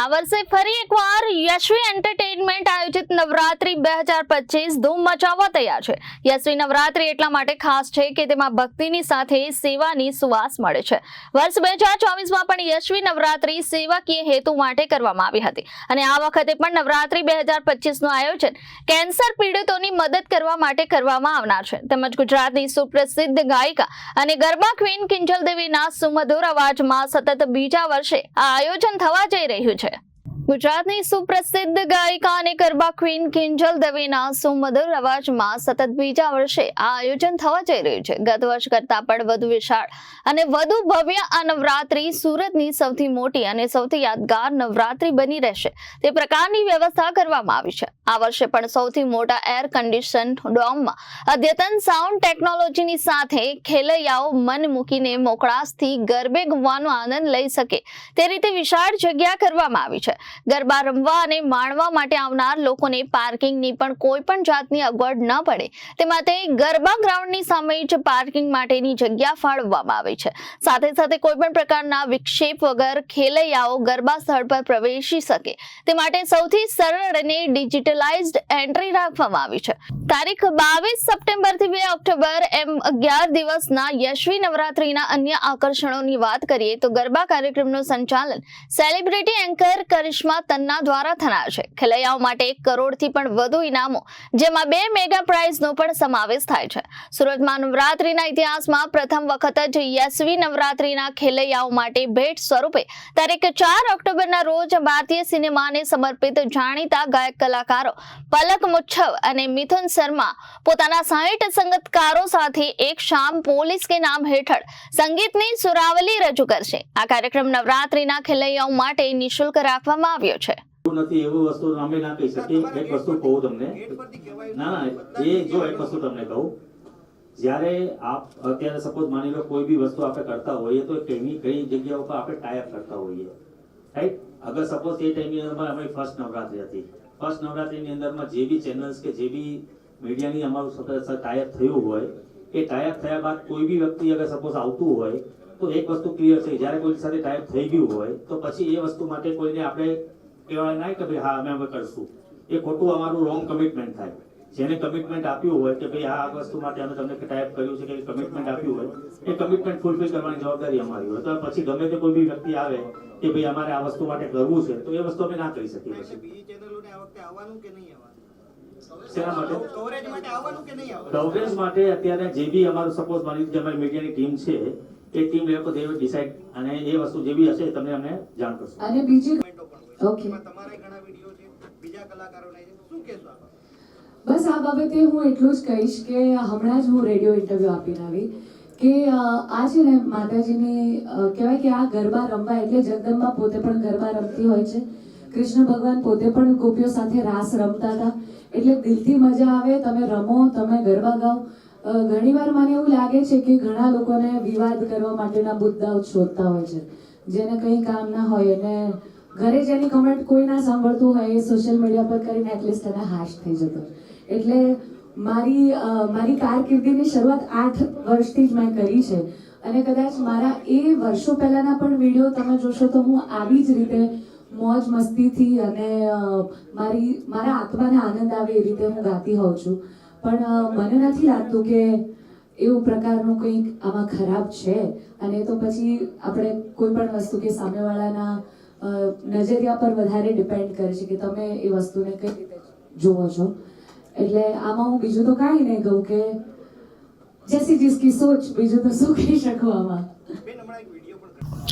આ વર્ષે ફરી એકવાર યશવી એન્ટરટેનમેન્ટ આયોજિત નવરાત્રી બે હજાર પચીસ ધૂમ મચાવવા તૈયાર છે. યશવી નવરાત્રી એટલા માટે ખાસ છે કે તેમાં ભક્તિની સાથે સેવાની સુવાસ મળે છે. વર્ષ બે હજાર ચોવીસમાં પણ યશવી નવરાત્રી સેવાકીય હેતુ માટે કરવામાં આવી હતી. અને આ વખતે પણ નવરાત્રી બે હજાર પચીસનું આયોજન કેન્સર પીડિતોની મદદ કરવા માટે કરવામાં આવનાર છે. તેમજ ગુજરાતની સુપ્રસિદ્ધ ગાયિકા અને ગરબા ક્વીન કિંજલ દેવીના સુમધુર અવાજમાં સતત બીજા વર્ષે આ આયોજન થવા જઈ રહ્યું છે. ગુજરાતની સુપ્રસિદ્ધ ગાયિકા અને ગરબા ક્વીન કિંજલ દવેના સુમધુર અવાજમાં સતત બીજા વર્ષે આ આયોજન થવા જઈ રહ્યું છે. ગત વર્ષ કરતાં પણ વધુ વિશાળ અને વધુ ભવ્ય આ નવરાત્રી સુરતની સૌથી મોટી અને સૌથી યાદગાર નવરાત્રી બની રહેશે. તે પ્રકારની વ્યવસ્થા કરવામાં આવી છે. આ વર્ષે પણ સૌથી મોટા એર કન્ડિશન ડોમમાં અદ્યતન સાઉન્ડ ટેકનોલોજીની સાથે ખેલૈયાઓ મન મૂકીને મોકળાશથી ગરબે ઘૂમવાનો આનંદ લઈ શકે તે રીતે વિશાળ જગ્યા કરવામાં આવી છે. ગરબા રમવા અને માણવા માટે આવનાર લોકોને પાર્કિંગની પણ કોઈ પણ જાતની અગવડ ન પડે. તે માટે ગરબા ગ્રાઉન્ડની સામે જ પાર્કિંગ માટેની જગ્યા ફાળવવામાં આવે છે. સાથે સાથે કોઈ પણ પ્રકારના વિક્ષેપ વગર ખેલૈયાઓ ગરબા સ્થળ પર પ્રવેશી શકે. તે માટે સૌથી સરળ અને ડિજિટલાઇઝ્ડ એન્ટ્રી રાખવામાં આવી છે. તારીખ બાવીસ સપ્ટેમ્બરથી બે ઓક્ટોબર એમ અગિયાર દિવસના યશવી નવરાત્રીના અન્ય આકર્ષણોની વાત કરીએ તો ગરબા કાર્યક્રમનું સંચાલન સેલિબ્રિટી એન્કર કરિશ્મા તન્ના દ્વારા થનાર છે. ખેલૈયાઓ માટે એક કરોડથી પણ વધુ ઇનામો, જેમાં બે મેગા પ્રાઇઝનો પણ સમાવેશ થાય છે. સુરતમાં નવરાત્રીના ઇતિહાસમાં પ્રથમ વખત જ યશવી નવરાત્રીના ખેલૈયાઓ માટે ભેટ સ્વરૂપે તારીખ ચાર ઓક્ટોબરના રોજ ભારતીય સિનેમાને સમર્પિત જાણીતા ગાયક કલાકારો પલક મુચ્છવ અને મિથુન શર્મા પોતાના સાહીઠ સંગતકારો સાથે એક શામ પોલીસ કે નામ હેઠળ સંગીતની સુરાવલી રજૂ કરશે. આ કાર્યક્રમ નવરાત્રીના ખેલૈયાઓ માટે નિઃશુલ્ક રાખવામાં આવ્યો છે. નથી એવું વસ્તુ અમે ના કહી શકીએ. એક વસ્તુ કહું તમને. ના ના એ જો એક વસ્તુ તમને કહું. જ્યારે આપ અત્યારે સપોઝ માની લો કોઈ બી વસ્તુ આપણે કરતા હોઈએ તો કઈ કઈ જગ્યાઓ પર આપણે ટાઈપ કરતા હોઈએ. રાઈટ અગર સપોઝ એ ટાઈમની અંદર અમારી ફર્સ્ટ નવરાત્રી હતી. ફર્સ્ટ નવરાત્રીની અંદરમાં જે બી ચેનલ્સ કે જે બી મીડિયાની અમારું ટાઈપ થયું હોય એ ટાઈપ થયા બાદ કોઈ બી વ્યક્તિ અગર સપોઝ આવતું હોય, તો એક વસ્તુ ક્લિયર છે જ્યારે કોઈ સાથે ટાઈપ થઈ ગયું હોય, તો પછી એ વસ્તુ માટે કોઈને આપણે કહેવાય ના કે ભાઈ, હા, અમે હવે કરશું. એ ખોટું અમારું રોંગ કમિટમેન્ટ થાય. જેને કમિટમેન્ટ આપ્યું હોય કે ભાઈ આ વસ્તુ માટે અમે તમને ટાઈપ કર્યું છે કે કમિટમેન્ટ આપ્યું હોય, એ કમિટમેન્ટ ફૂલફિલ કરવાની જવાબદારી અમારી હોય. તો પછી ગમે તે કોઈ બી વ્યક્તિ આવે કે ભાઈ, અમારે આ વસ્તુ માટે કરવું છે, તો એ વસ્તુ અમે ના કરી શકીએ. બીજી ચેનલોને આ વખતે આવવાનું કે નહીં આવવાનું? માટે? કવરેજ માટે આવવાનું કે નહીં આવવાનું? કવરેજ માટે અત્યારે જે બી અમારું સપોઝ માની જે અમારી મીડિયાની ટીમ છે એ ટીમ એ લોકો ડિસાઈડ અને એ વસ્તુ જે બી હશે તમને અમને જાણ કરશું. અને બીજી. એમાં તમારા ઘણા વિડિયો છે બીજા કલાકારોને શું કહેશો આ બાબતે? બસ આ બાબતે હું એટલું જ કહીશ કે હમણાં જ હું રેડિયો ઇન્ટરવ્યૂ આપીને આવી કે આ છે ને માતાજીની કહેવાય કે આ ગરબા રમવા એટલે જગદંબા પોતે પણ ગરબા રમતી હોય છે. કૃષ્ણ ભગવાન પોતે પણ ગોપીઓ સાથે રાસ રમતા હતા. એટલે દિલથી મજા આવે, તમે રમો, તમે ગરબા ગાઓ. ઘણીવાર મને એવું લાગે છે કે ઘણા લોકોને વિવાદ કરવા માટેના મુદ્દાઓ શોધતા હોય છે. જેને કંઈ કામ ના હોય અને ઘરે જેની કમેન્ટ કોઈ ના સાંભળતું હોય એ સોશિયલ મીડિયા પર કરીને એટલીસ્ટ એને હાશ થઈ જતો એટલે મારી મારી કારકિર્દીની શરૂઆત આઠ વર્ષથી જ મેં કરી છે. અને કદાચ મારા એ વર્ષો પહેલાના પણ વીડિયો તમે જોશો તો હું આવી જ રીતે મોજ મસ્તીથી અને મારી, મારા આત્માને આનંદ આવે એ રીતે હું ગાતી હોઉં છું. પણ મને નથી લાગતું કે એવું પ્રકારનું કંઈક આમાં ખરાબ છે. અને તો પછી આપણે કોઈ પણ વસ્તુ કે સામેવાળાના નજરિયા પર વધારે ડિપેન્ડ કરે છે કે તમે એ વસ્તુને કઈ રીતે જુઓ છો. એટલે આમાં હું બીજું તો કાંઈ નહીં કહું કે જેસી જીસકી સોચ, બીજું તો શું કહી શકું આમાં?